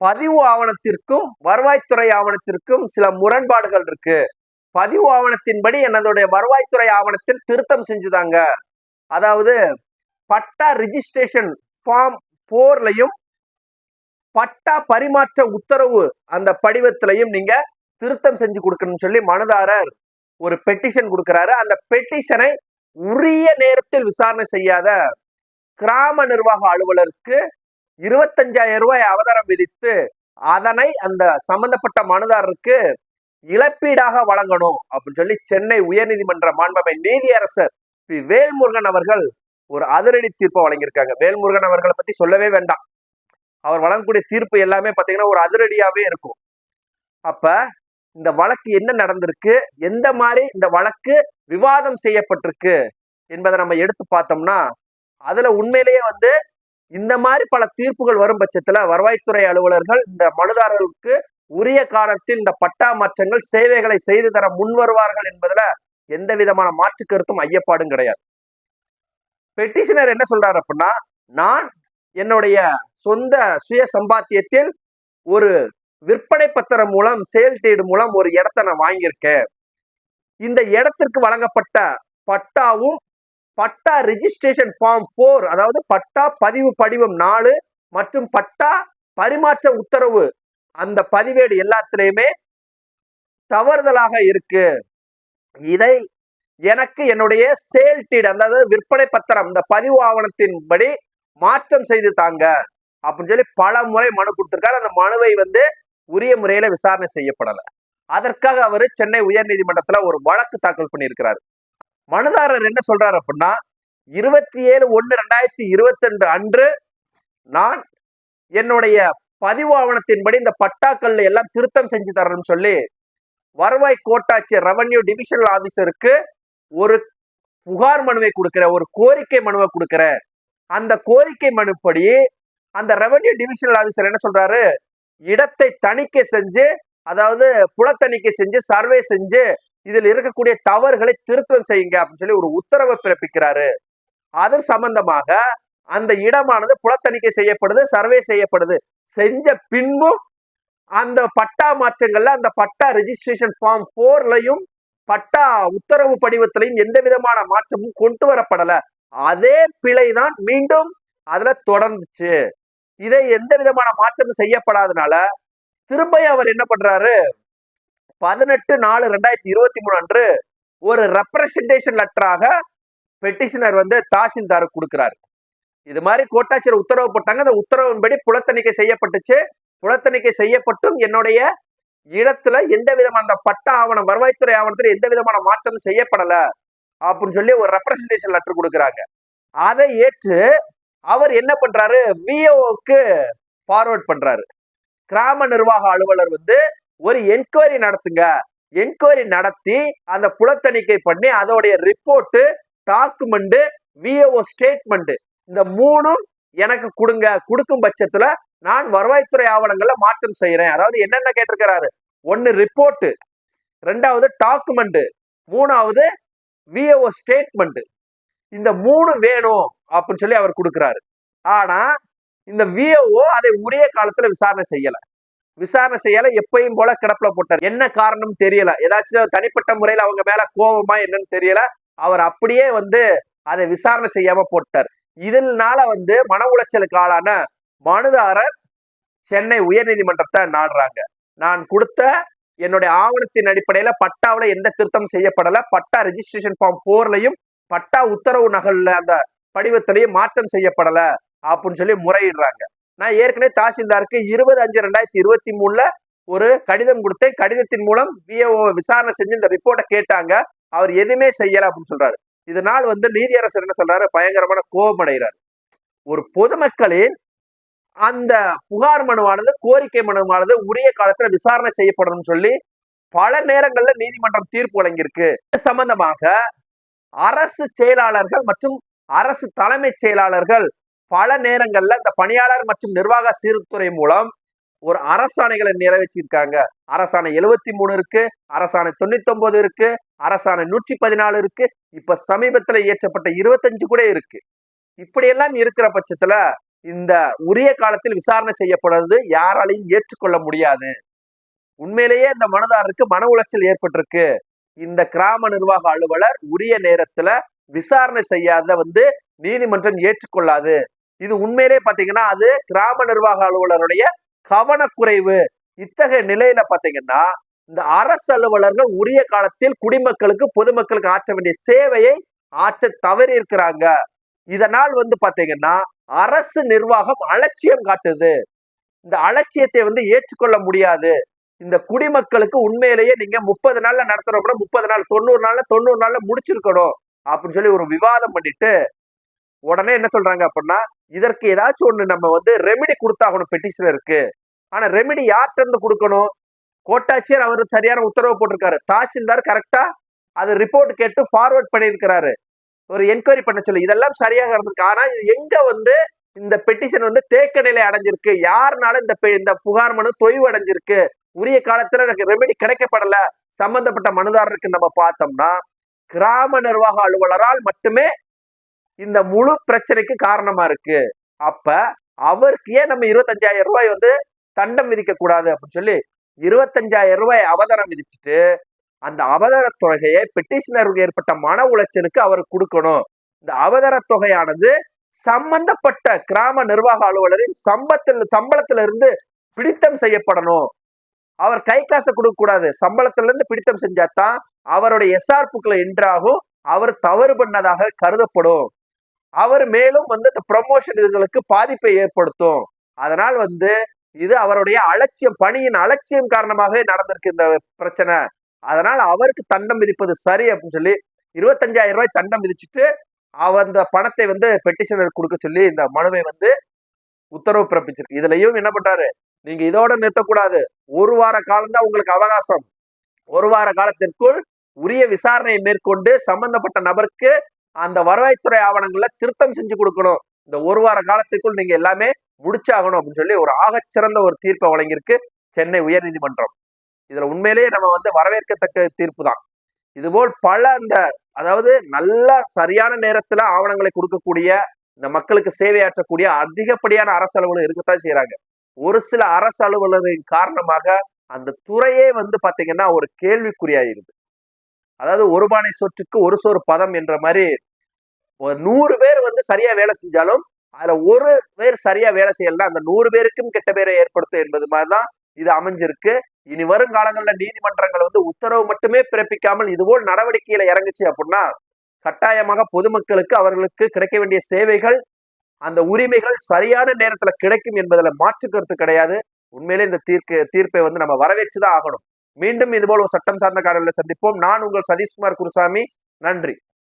பதிவு ஆவணத்திற்கும் வருவாய்த்துறை ஆவணத்திற்கும் சில முரண்பாடுகள் இருக்கு. பதிவு ஆவணத்தின்படி என்னதுடைய வருவாய்த்துறை ஆவணத்தில் திருத்தம் செஞ்சுதாங்க. அதாவது பட்டா ரிஜிஸ்ட்ரேஷன் ஃபார்ம் போர்லையும் பட்டா பரிமாற்ற உத்தரவு அந்த படிவத்திலையும் நீங்க திருத்தம் செஞ்சு கொடுக்கணும்னு சொல்லி மனுதாரர் ஒரு பெட்டிஷன் கொடுக்கிறாரு. அந்த பெட்டிஷனை உரிய நேரத்தில் விசாரணை செய்யாத கிராம நிர்வாக அலுவலருக்கு இருபத்தஞ்சாயிரம் ரூபாய் அவதாரம் விதித்து அதனை அந்த சம்பந்தப்பட்ட மனுதாரருக்கு இழப்பீடாக வழங்கணும் அப்படின்னு சொல்லி சென்னை உயர்நீதிமன்ற மாண்பமை நீதியரசர் பி. வேல்முருகன் அவர்கள் ஒரு அதிரடி தீர்ப்பை வழங்கியிருக்காங்க. வேல்முருகன் அவர்களை பத்தி சொல்லவே வேண்டாம். அவர் வழங்கக்கூடிய தீர்ப்பு எல்லாமே பாத்தீங்கன்னா ஒரு அதிரடியாவே இருக்கும். அப்ப இந்த வழக்கு என்ன நடந்திருக்கு? எந்த மாதிரி இந்த வழக்கு விவாதம் செய்யப்பட்டிருக்கு என்பதை நம்ம எடுத்து பார்த்தோம்னா அதுல உண்மையிலேயே வந்து இந்த மாதிரி பல தீர்ப்புகள் வரும் பட்சத்துல வருவாய்த்துறை அலுவலர்கள் இந்த மனுதாரர்களுக்கு உரிய காலத்தில் இந்த பட்டா மாற்றங்கள் சேவைகளை செய்து தர முன் வருவார்கள் என்பதுல எந்த விதமான மாற்று கருத்தும் ஐயப்பாடும் கிடையாது. பெட்டிஷனர் என்ன சொல்றாரு அப்படின்னா நான் என்னுடைய சொந்த சுய சம்பாத்தியத்தில் ஒரு விற்பனை பத்திரம் மூலம் சேல் டீடு மூலம் ஒரு இடத்த நான் வாங்கியிருக்கேன். இந்த இடத்திற்கு வழங்கப்பட்ட பட்டாவும் பட்டா ரிஜிஸ்ட்ரேஷன் ஃபார்ம் ஃபோர் அதாவது பட்டா பதிவு படிவம் நாலு மற்றும் பட்டா பரிமாற்ற உத்தரவு. அந்த பதிவேடு எல்லாத்துலேயுமே தவறுதலாக இருக்கு. இதை எனக்கு என்னுடைய சேல் டீட் அதாவது விற்பனை பத்திரம் இந்த பதிவு ஆவணத்தின்படி மாற்றம் செய்து தாங்க. அப்படின்னு சொல்லி பல முறை மனு கொடுத்திருக்காரு. அந்த மனுவை வந்து உரிய முறையில விசாரணை செய்யப்படலை. அதற்காக அவர் சென்னை உயர்நீதிமன்றத்தில் ஒரு வழக்கு தாக்கல் பண்ணியிருக்கிறார். மனுதாரர் என்ன சொல்றாரு அப்படின்னா இருபத்தி ஏழு ஒன்று ரெண்டாயிரத்தி இருபத்தி ரெண்டு அன்று நான் என்னுடைய பதிவு ஆவணத்தின்படி இந்த பட்டாக்கள் எல்லாம் திருத்தம் செஞ்சு தரணும்னு சொல்லி வருவாய் கோட்டாட்சியர் ரெவன்யூ டிவிஷனல் ஆபீசருக்கு ஒரு புகார் மனுவை கொடுக்கிற ஒரு கோரிக்கை மனுவை கொடுக்கிற அந்த கோரிக்கை மனுப்படி அந்த ரெவன்யூ டிவிஷனல் ஆபீசர் என்ன சொல்றாரு? இடத்தை தணிக்கை செஞ்சு அதாவது புலத்தணிக்கை செஞ்சு சர்வே செஞ்சு இதில் இருக்கக்கூடிய தவறுகளை திருத்தம் செய்யுங்க அப்படின்னு சொல்லி ஒரு உத்தரவை பிறப்பிக்கிறாரு. அது சம்பந்தமாக அந்த இடமானது புலத்தணிக்கை செய்யப்படுது சர்வே செய்யப்படுது. செஞ்ச பின்பும் அந்த பட்டா மாற்றங்கள்ல அந்த பட்டா ரெஜிஸ்ட்ரேஷன் ஃபார்ம் போர்லையும் பட்டா உத்தரவு படிவத்திலையும் எந்த விதமான மாற்றமும் கொண்டு வரப்படல. அதே பிழைதான் மீண்டும் அதுல தொடர்ந்துச்சு. இதை எந்த விதமான மாற்றமும் செய்யப்படாதனால திரும்ப அவர் என்ன பண்றாரு? பதினெட்டு நாலு ரெண்டாயிரத்தி இருபத்தி மூணு அன்று ஒரு ரெப்ரசன்டேஷன் லெட்டராக பெட்டிஷனர் வந்து தாசில்தார் கொடுக்கிறார். இது மாதிரி கோட்டாட்சியர் உத்தரவு போட்டாங்க. அந்த உத்தரவின்படி புலத்தணிக்கை செய்யப்பட்டுச்சு. புலத்தணிக்கை செய்யப்பட்டும். என்னுடைய இடத்துல எந்த விதமான அந்த பட்ட ஆவணம் வருவாய்த்துறை ஆவணத்துல எந்த விதமான மாற்றமும் செய்யப்படல அப்படின்னு சொல்லி ஒரு ரெப்ரசன்டேஷன் லெட்டர் கொடுக்குறாங்க. அதை ஏற்று அவர் என்ன பண்றாரு? விஓக்கு ஃபார்வர்ட் பண்றாரு. கிராம நிர்வாக அலுவலர் வந்து ஒரு என்கொயரி நடத்துங்க. என்கொயரி நடத்தி அந்த புலத்தணிக்கை பண்ணி அதோடைய ரிப்போர்ட்டு டாக்குமெண்ட் விஏஓ ஸ்டேட்மெண்ட் இந்த மூணும் எனக்கு கொடுங்க. கொடுக்கும் பட்சத்துல நான் வருவாய்த்துறை ஆவணங்கள்ல மாற்றம் செய்யறேன். அதாவது என்னென்ன கேட்டிருக்கிறாரு? ஒன்னு ரிப்போர்ட் ரெண்டாவது டாக்குமெண்ட் மூணாவது விஏஓ ஸ்டேட்மெண்ட் இந்த மூணு வேணும் அப்படின்னு சொல்லி அவர் கொடுக்குறாரு. ஆனா இந்த விஏஓ அதை உரிய காலத்துல விசாரணை செய்யலை. விசாரணை செய்யல எப்பயும் போல கிடப்புல போட்டார். என்ன காரணம் தெரியல. ஏதாச்சும் தனிப்பட்ட முறையில அவங்க மேல கோபமா என்னன்னு தெரியல. அவர் அப்படியே வந்து அதை விசாரணை செய்யாம போட்டார். இதனால வந்து மன உளைச்சலுக்கு ஆளான மனுதாரர் சென்னை உயர்நீதிமன்றத்தை நாடுறாங்க. நான் கொடுத்த என்னுடைய ஆவணத்தின் அடிப்படையில பட்டாவுல எந்த திருத்தம் செய்யப்படல. பட்டா ரெஜிஸ்ட்ரேஷன் ஃபார்ம் போர்லையும் பட்டா உத்தரவு நகல்ல அந்த படிவத்திலையும் மாற்றம் செய்யப்படல அப்படின்னு சொல்லி முறையிடுறாங்க. நான் ஏற்கனவே தாசில்தாருக்கு இருபது அஞ்சு ரெண்டாயிரத்தி இருபத்தி மூணுல ஒரு கடிதம் கொடுத்தேன். கடிதத்தின் மூலம் விஏஓ விசாரணை செஞ்சு இந்த ரிப்போர்ட்டை கேட்டாங்க. அவர் எதுவுமே செய்யல அப்படின்னு சொல்றாரு. இதனால் வந்து நீதியரசர் என்ன சொல்றாரு? பயங்கரமான கோபம் அடைகிறார். ஒரு பொதுமக்களின் அந்த புகார் மனுவானது கோரிக்கை மனுவானது உரிய காலத்துல விசாரணை செய்யப்படணும்னு சொல்லி பல நேரங்கள்ல நீதிமன்றம் தீர்ப்பு வழங்கியிருக்கு. இது சம்பந்தமாக அரசு செயலாளர்கள் மற்றும் அரசு தலைமைச் செயலாளர்கள் பல நேரங்கள்ல இந்த பணியாளர் மற்றும் நிர்வாக சீர்துறை மூலம் ஒரு அரசாணைகளை நிறைவேற்றியிருக்காங்க. அரசாணை எழுவத்தி மூணு இருக்கு அரசாணை தொண்ணூத்தி ஒன்பது இருக்கு அரசாணை நூற்றி பதினாலு இருக்கு இப்ப சமீபத்துல இயற்றப்பட்ட இருபத்தஞ்சு கூட இருக்கு. இப்படியெல்லாம் இருக்கிற பட்சத்துல இந்த உரிய காலத்தில் விசாரணை செய்யப்படுறது யாராலையும் ஏற்றுக்கொள்ள முடியாது. உண்மையிலேயே இந்த மனதாருக்கு மன உளைச்சல் ஏற்பட்டிருக்கு. இந்த கிராம நிர்வாக அலுவலர் உரிய நேரத்துல விசாரணை செய்யாத வந்து நீதிமன்றம் ஏற்றுக்கொள்ளாது. இது உண்மையிலே பார்த்தீங்கன்னா அது கிராம நிர்வாக அலுவலருடைய கவனக்குறைவு. இத்தகைய நிலையில பார்த்தீங்கன்னா இந்த அரசு அலுவலர்கள் உரிய காலத்தில் குடிமக்களுக்கு பொதுமக்களுக்கு ஆற்ற வேண்டிய சேவையை ஆற்ற தவறி இருக்கிறாங்க இதனால் வந்து பார்த்தீங்கன்னா அரசு நிர்வாகம் அலட்சியம் காட்டுது. இந்த அலட்சியத்தை வந்து ஏற்றுக்கொள்ள முடியாது. இந்த குடிமக்களுக்கு உண்மையிலேயே நீங்க முப்பது நாள்ல நடத்துறோம் கூட முப்பது நாள் தொண்ணூறு நாள்ல தொண்ணூறு நாள்ல முடிச்சிருக்கணும் அப்படின்னு சொல்லி ஒரு விவாதம் பண்ணிட்டு உடனே என்ன சொல்றாங்க அப்படின்னா இதற்கு ஏதாச்சும் ஒன்று நம்ம வந்து ரெமெடி கொடுத்தாகணும் பெட்டிஷன் இருக்கு. ஆனா ரெமெடி யார்கிட்ட இருந்து கொடுக்கணும்? கோட்டாட்சியர் அவர் சரியான உத்தரவு போட்டிருக்காரு. தாசில்தார் கரெக்டா அது ரிப்போர்ட் கேட்டு ஃபார்வர்ட் பண்ணியிருக்கிறாரு. ஒரு என்கொயரி பண்ண சொல்லி. இதெல்லாம் சரியாக இருந்திருக்கு. ஆனா இது எங்க வந்து இந்த பெட்டிஷன் வந்து தேக்க நிலை அடைஞ்சிருக்கு? யாருனால இந்த பெ- இந்த புகார் மனு தொய்வு அடைஞ்சிருக்கு உரிய காலத்துல எனக்கு ரெமெடி கிடைக்கப்படல. சம்பந்தப்பட்ட மனுதாரருக்கு நம்ம பார்த்தோம்னா கிராம நிர்வாக அலுவலரால் மட்டுமே இந்த முழு பிரச்சனைக்கு காரணமா இருக்கு. அப்ப அவருக்கு ஏன் நம்ம இருபத்தஞ்சாயிரம் ரூபாய் வந்து தண்டம் விதிக்க கூடாது அப்படின்னு சொல்லி இருபத்தஞ்சாயிரம் ரூபாய் அவதாரம் விதிச்சுட்டு அந்த அவதார தொகையை பெட்டிஷனருக்கு ஏற்பட்ட மன உளைச்சலுக்கு அவர் கொடுக்கணும். இந்த அவதார தொகையானது சம்பந்தப்பட்ட கிராம நிர்வாக அலுவலரின் சம்பத்தில் சம்பளத்துல இருந்து பிடித்தம் செய்யப்படணும். அவர் கை காசை கொடுக்க கூடாது. சம்பளத்துல இருந்து பிடித்தம் செஞ்சாதான் அவருடைய எஸ்ஆர்புக்களை என்றாகும் அவர் தவறு பண்ணதாக கருதப்படும். அவர் மேலும் வந்து இந்த ப்ரமோஷன் இதுகளுக்கு பாதிப்பை ஏற்படுத்தும். அதனால் வந்து இது அவருடைய அலட்சியம் பணியின் அலட்சியம் காரணமாகவே நடந்திருக்கு இந்த பிரச்சனை. அதனால் அவருக்கு தண்டம் விதிப்பது சரி அப்படின்னு சொல்லி இருபத்தஞ்சாயிரம் ரூபாய் தண்டம் விதிச்சுட்டு அவர் அந்த பணத்தை வந்து பெட்டிஷனர் கொடுக்க சொல்லி இந்த மனுவை வந்து உத்தரவு பிறப்பிச்சிருக்கு. இதுலயும் என்ன பண்றாரு? நீங்க இதோட நிறுத்தக்கூடாது. ஒரு வார காலம் தான் உங்களுக்கு அவகாசம். ஒரு வார காலத்திற்குள் உரிய விசாரணையை மேற்கொண்டு சம்பந்தப்பட்ட நபருக்கு அந்த வருவாய்த்துறை ஆவணங்கள்ல திருத்தம் செஞ்சு கொடுக்கணும். இந்த ஒரு வார காலத்துக்குள் நீங்க எல்லாமே முடிச்சாகணும் அப்படின்னு சொல்லி ஒரு ஆகச்சிறந்த ஒரு தீர்ப்பை வழங்கியிருக்கு சென்னை உயர்நீதிமன்றம். இதுல உண்மையிலேயே நம்ம வந்து வரவேற்கத்தக்க தீர்ப்பு தான். இதுபோல் பல அந்த அதாவது நல்ல சரியான நேரத்துல ஆவணங்களை கொடுக்கக்கூடிய இந்த மக்களுக்கு சேவையாற்றக்கூடிய அதிகப்படியான அரசு அலுவலர் இருக்கத்தான் செய்யறாங்க ஒரு சில அரசு அலுவலரின் காரணமாக அந்த துறையே வந்து பாத்தீங்கன்னா ஒரு கேள்விக்குறியாயிருது அதாவது ஒரு பானை சொற்றுக்கு ஒரு சோறு பதம் என்ற மாதிரி ஒரு நூறு பேர் வந்து சரியா வேலை செஞ்சாலும் அதுல ஒரு பேர் சரியா வேலை செய்யலாம் அந்த நூறு பேருக்கும் கெட்ட பேரை ஏற்படுத்தும் என்பது மாதிரிதான் இது அமைஞ்சிருக்கு. இனி வரும் காலங்களில் நீதிமன்றங்கள் வந்து உத்தரவு மட்டுமே பிறப்பிக்காமல் இதுபோல் நடவடிக்கையில இறங்குச்சு அப்படின்னா கட்டாயமாக பொதுமக்களுக்கு அவர்களுக்கு கிடைக்க வேண்டிய சேவைகள் அந்த உரிமைகள் சரியான நேரத்துல கிடைக்கும் என்பதில் மாற்று கருத்து கிடையாது. உண்மையிலே இந்த தீர்க்கு தீர்ப்பை வந்து நம்ம வரவேற்றுதான் ஆகணும். மீண்டும் இதுபோல் ஒரு சட்டம் சார்ந்த காணொலியில் சந்திப்போம். நான் உங்கள் சதீஷ்குமார் குருசாமி. நன்றி.